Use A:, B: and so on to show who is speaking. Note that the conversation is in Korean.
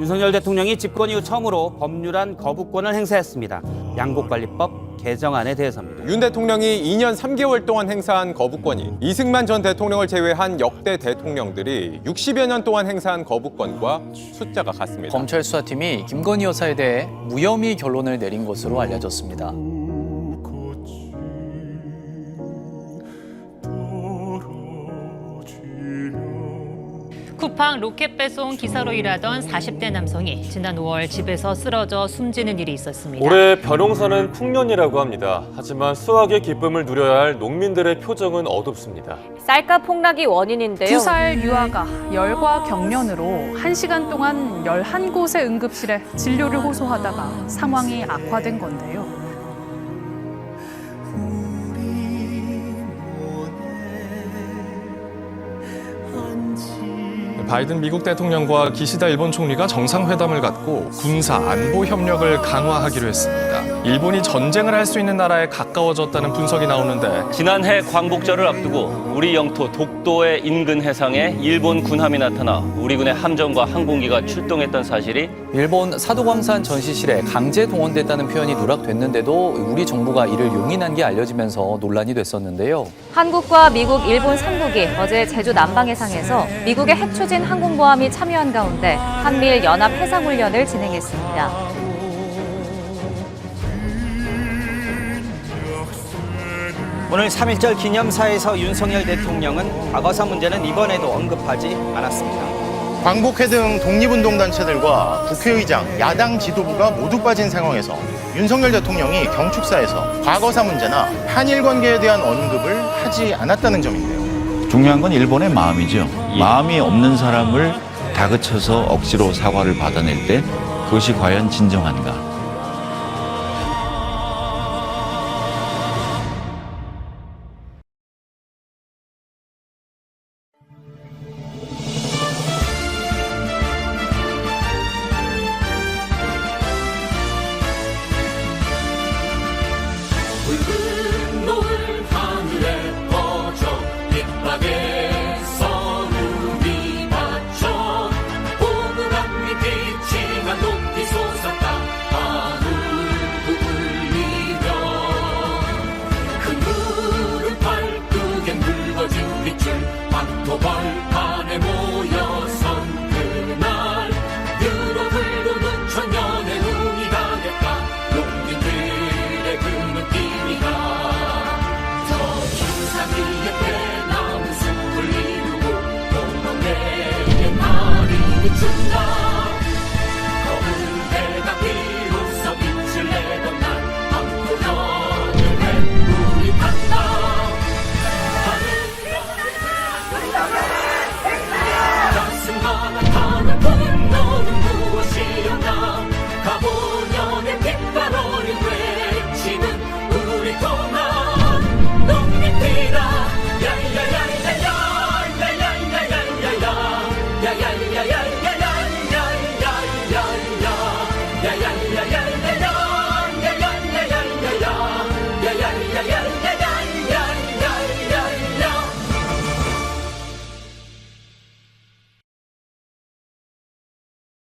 A: 윤석열 대통령이 집권 이후 처음으로 법률안 거부권을 행사했습니다. 양곡관리법 개정안에 대해서입니다.
B: 윤 대통령이 2년 3개월 동안 행사한 거부권이 이승만 전 대통령을 제외한 역대 대통령들이 60여 년 동안 행사한 거부권과 숫자가 같습니다.
C: 검찰 수사팀이 김건희 여사에 대해 무혐의 결론을 내린 것으로 알려졌습니다.
D: 쿠팡 로켓 배송 기사로 일하던 40대 남성이 지난 5월 집에서 쓰러져 숨지는 일이 있었습니다.
E: 올해 벼농사는 풍년이라고 합니다. 하지만 수확의 기쁨을 누려야 할 농민들의 표정은 어둡습니다.
F: 쌀가 폭락이 원인인데요.
G: 두 살 유아가 열과 경련으로 한시간 동안 11곳의 응급실에 진료를 호소하다가 상황이 악화된 건데요.
H: 바이든 미국 대통령과 기시다 일본 총리가 정상회담을 갖고 군사 안보 협력을 강화하기로 했습니다. 일본이 전쟁을 할 수 있는 나라에 가까워졌다는 분석이 나오는데
I: 지난해 광복절을 앞두고 우리 영토 독도의 인근 해상에 일본 군함이 나타나 우리 군의 함정과 항공기가 출동했던 사실이
C: 일본 사도광산 전시실에 강제 동원됐다는 표현이 누락됐는데도 우리 정부가 이를 용인한 게 알려지면서 논란이 됐었는데요.
F: 한국과 미국, 일본 3국이 어제 제주 남방 해상에서 미국의 핵추진 항공모함이 참여한 가운데 한미일 연합 해상훈련을 진행했습니다.
A: 오늘 3.1절 기념사에서 윤석열 대통령은 과거사 문제는 이번에도 언급하지 않았습니다.
J: 광복회 등 독립운동단체들과 국회의장, 야당 지도부가 모두 빠진 상황에서 윤석열 대통령이 경축사에서 과거사 문제나 한일 관계에 대한 언급을 하지 않았다는 점인데요.
K: 중요한 건 일본의 마음이죠. 마음이 없는 사람을 다그쳐서 억지로 사과를 받아낼 때 그것이 과연 진정한가?
L: tonight.